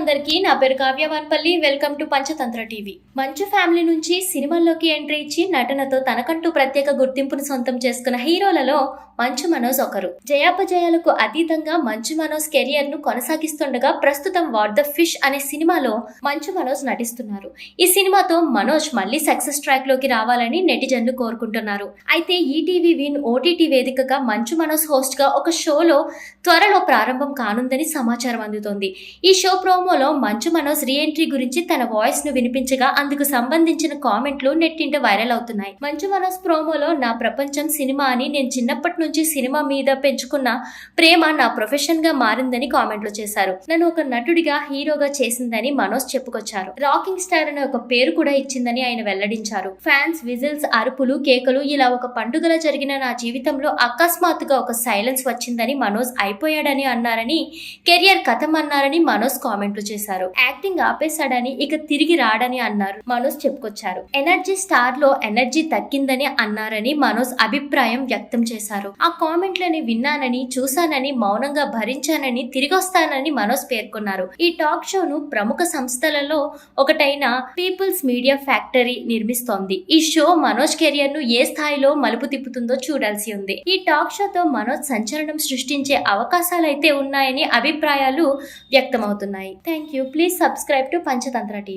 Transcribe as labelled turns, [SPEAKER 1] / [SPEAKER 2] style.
[SPEAKER 1] అందరికీ నా పేరు Kavya Vanpalli. Welcome to Panchatantra TV. Manchu family నుంచి సినిమాల్లోకి ఎంట్రీ ఇచ్చి నటనతో తనకంటూ ప్రత్యేక గుర్తింపును సొంతం చేసుకున్న హీరోలలో మంచు మనోజ్ ఒకరు. జయాపజయాలకు అతీతంగా మంచు మనోజ్ కెరియర్ను కొనసాగిస్తుండగా ప్రస్తుతం వాట్ ద ఫిష్ అనే సినిమాలో మంచు మనోజ్ నటిస్తున్నారు. ఈ సినిమాతో మనోజ్ మళ్ళీ సక్సెస్ ట్రాక్లోకి రావాలని నెటిజన్లు కోరుకుంటున్నారు. అయితే ఈటీవీ విన్ ఓటీటీ వేదికగా మంచు మనోజ్ హోస్ట్గా ఒక షోలో త్వరలో ప్రారంభం కానుందని సమాచారం అందుతోంది. ఈ షో ప్రోమో ప్రోమోలో మంచు మనోజ్ రీఎంట్రీ గురించి తన వాయిస్ను వినిపించగా అందుకు సంబంధించిన కామెంట్లు నెట్టింట వైరల్ అవుతున్నాయి. మంచు మనోజ్ ప్రోమోలో నా ప్రపంచం సినిమా అని నేను చిన్నప్పటి నుంచి సినిమా మీద పెంచుకున్న ప్రేమ నా ప్రొఫెషన్గా మారిందని కామెంట్లు చేశారు. నన్ను ఒక నటుడిగా హీరోగా చేసిందని మనోజ్ చెప్పుకొచ్చారు. రాకింగ్ స్టార్ అనే ఒక పేరు కూడా ఇచ్చిందని ఆయన వెల్లడించారు. ఫ్యాన్స్ విజిల్స్ అరుపులు కేకలు ఇలా ఒక పండుగలా జరిగిన నా జీవితంలో అకస్మాత్తుగా ఒక సైలెన్స్ వచ్చిందని మనోజ్ అయిపోయాడని అన్నారని కెరియర్ కథం అన్నారని మనోజ్ కామెంట్లు చేశారు. యాక్టింగ్ ఆపేశాడని ఇక తిరిగి రాడని అన్నారు. మనోజ్ చెప్పుకొచ్చారు. ఎనర్జీ స్టార్లో ఎనర్జీ తగ్గిందని అన్నారని మనోజ్ అభిప్రాయం వ్యక్తం చేశారు. ఆ కామెంట్లని విన్నానని చూశానని మౌనంగా భరించానని తిరిగి వస్తానని మనోజ్ పేర్కొన్నారు. ఈ టాక్ షోను ప్రముఖ సంస్థలలో ఒకటైన పీపుల్స్ మీడియా ఫ్యాక్టరీ నిర్మిస్తోంది. ఈ షో మనోజ్ కెరియర్ను ఏ స్థాయిలో మలుపు తిప్పుతుందో చూడాల్సి ఉంది. ఈ టాక్ షోతో మనోజ్ సంచలనం సృష్టించే అవకాశాలైతే ఉన్నాయని అభిప్రాయాలు వ్యక్తమవుతున్నాయి. Thank you please subscribe to Panchatantra TV